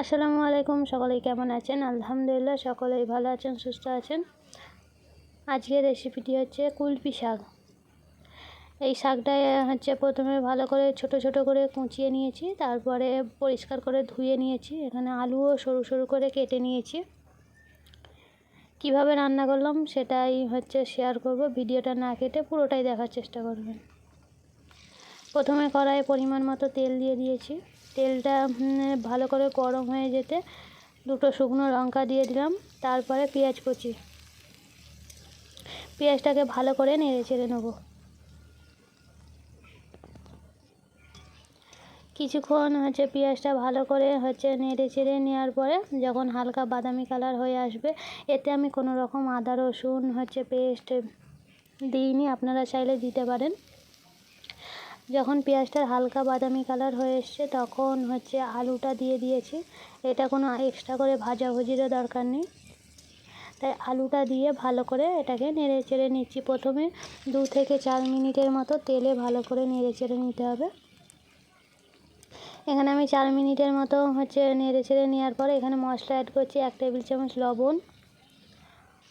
আসসালামু আলাইকুম, সকলেই কেমন আছেন? আলহামদুলিল্লাহ, সকলেই ভালো আছেন, সুস্থ আছেন। আজকের রেসিপিটি হচ্ছে কুলপি শাক। এই শাকটা হচ্ছে প্রথমে ভালো করে ছোট ছোট করে কুচিয়ে নিয়েছি, তারপরে পরিষ্কার করে ধুয়ে নিয়েছি। এখানে আলুও সরু সরু করে কেটে নিয়েছি। কীভাবে রান্না করলাম সেটাই হচ্ছে শেয়ার করব। ভিডিওটা না কেটে পুরোটাই দেখার চেষ্টা করবেন। প্রথমে কড়াইয়ে পরিমাণ মতো তেল দিয়ে দিয়েছি। তেলটা ভালো করে গরম হয়ে যেতে দুটো শুকনো লঙ্কা দিয়ে দিলাম, তারপরে পেঁয়াজ কুচি। পেঁয়াজটাকে ভালো করে নেড়ে চেড়ে নেব। কিছুক্ষণ হচ্ছে পেঁয়াজটা ভালো করে হচ্ছে নেড়ে চেড়ে নেওয়ার পরে যখন হালকা বাদামি কালার হয়ে আসবে, এতে আমি কোনো রকম আদা, রসুন হচ্ছে পেস্ট দিইনি, আপনারা চাইলে দিতে পারেন। যখন পেঁয়াজটার হালকা বাদামি কালার হয়ে এসছে, তখন হচ্ছে আলুটা দিয়ে দিয়েছি। এটা কোনো এক্সট্রা করে ভাজাভুজিরও দরকার নেই। তাই আলুটা দিয়ে ভালো করে এটাকে নেড়ে চেড়ে নিচ্ছি। প্রথমে দু থেকে চার মিনিটের মতো তেলে ভালো করে নেড়ে চেড়ে নিতে হবে। এখানে আমি চার মিনিটের মতো হচ্ছে নেড়ে চেড়ে নেওয়ার পরে এখানে মশলা অ্যাড করছি এক টেবিল চামচ লবণ,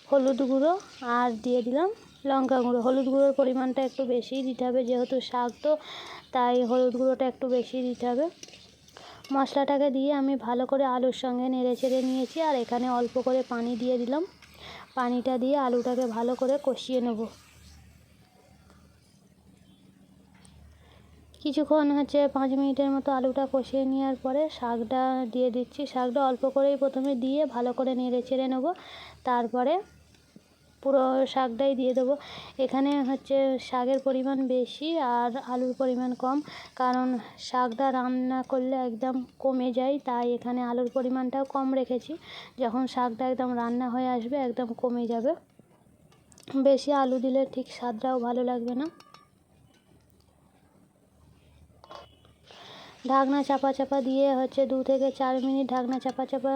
হলুদ গুঁড়ো আর দিয়ে দিলাম লঙ্কা গুঁড়ো। হলুদ গুঁড়োর পরিমাণটা একটু বেশিই দিতে হবে যেহেতু শাক তো, তাই হলুদ গুঁড়োটা একটু বেশি দিতে হবে। মশলাটাকে দিয়ে আমি ভালো করে আলুর সঙ্গে নেড়ে চেড়ে নিয়েছি আর এখানে অল্প করে পানি দিয়ে দিলাম। পানিটা দিয়ে আলুটাকে ভালো করে কষিয়ে নেব। কিছুক্ষণ হচ্ছে পাঁচ মিনিটের মতো আলুটা কষিয়ে নেওয়ার পরে শাকটা দিয়ে দিচ্ছি। শাকটা অল্প করেই প্রথমে দিয়ে ভালো করে নেড়ে চেড়ে নেব। তারপরে পুরো শাকটাই দিয়ে দেবো। এখানে হচ্ছে শাকের পরিমাণ বেশি আর আলুর পরিমাণ কম, কারণ শাকটা রান্না করলে একদম কমে যায়, তাই এখানে আলুর পরিমাণটাও কম রেখেছি। যখন শাকটা একদম রান্না হয়ে আসবে, একদম কমে যাবে। বেশি আলু দিলে ঠিক স্বাদটাও ভালো লাগবে না। ঢাকনা চাপা চাপা দিয়ে হচ্ছে দু থেকে চার মিনিট ঢাকনা চাপা চাপা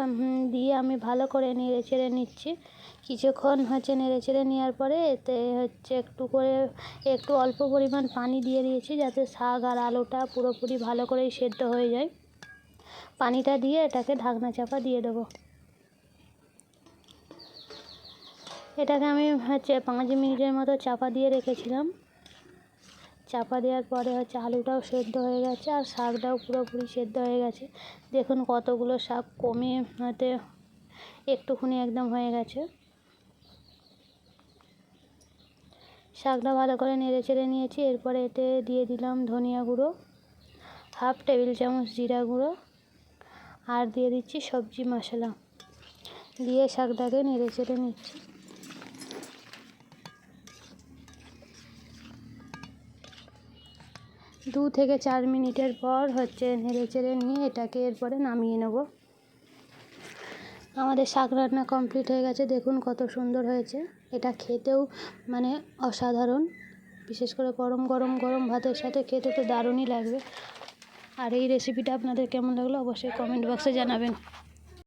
দিয়ে আমি ভালো করে নেড়ে চেড়ে নিচ্ছি। কিছুক্ষণ হচ্ছে নেড়ে চেড়ে নেওয়ার পরে এতে হচ্ছে একটু করে, একটু অল্প পরিমাণ পানি দিয়ে দিয়েছি যাতে শাক আর আলুটা পুরোপুরি ভালো করেই সেদ্ধ হয়ে যায়। পানিটা দিয়ে এটাকে ঢাকনা চাপা দিয়ে দেবো। এটাকে আমি হচ্ছে পাঁচ মিনিটের মতো চাপা দিয়ে রেখেছিলাম। চাপা দেওয়ার পরে হচ্ছে আলুটাও সেদ্ধ হয়ে গেছে আর শাকটাও পুরোপুরি সেদ্ধ হয়ে গেছে। দেখুন কতগুলো শাক কমে হতে একটুখানি একদম হয়ে গেছে। শাকটা ভালো করে নেড়ে চেড়ে নিয়েছি, এরপরে এতে দিয়ে দিলাম ধনিয়া গুঁড়ো, হাফ টেবিল চামচ জিরা গুঁড়ো আর দিয়ে দিচ্ছি সবজি মশলা। দিয়ে শাকটাকে নেড়ে চেড়ে নিচ্ছি। দু থেকে চার মিনিটের পর হচ্ছে নেড়ে চেড়ে নিয়ে এটাকে এরপরে নামিয়ে নেব। আমাদের শাক রান্না কমপ্লিট হয়ে গেছে। দেখুন কত সুন্দর হয়েছে। এটা খেতেও মানে অসাধারণ। বিশেষ করে গরম গরম গরম ভাতের সাথে খেতে তো দারুণই লাগবে। আর এই রেসিপিটা আপনাদের কেমন লাগল অবশ্যই কমেন্ট বক্সে জানাবেন।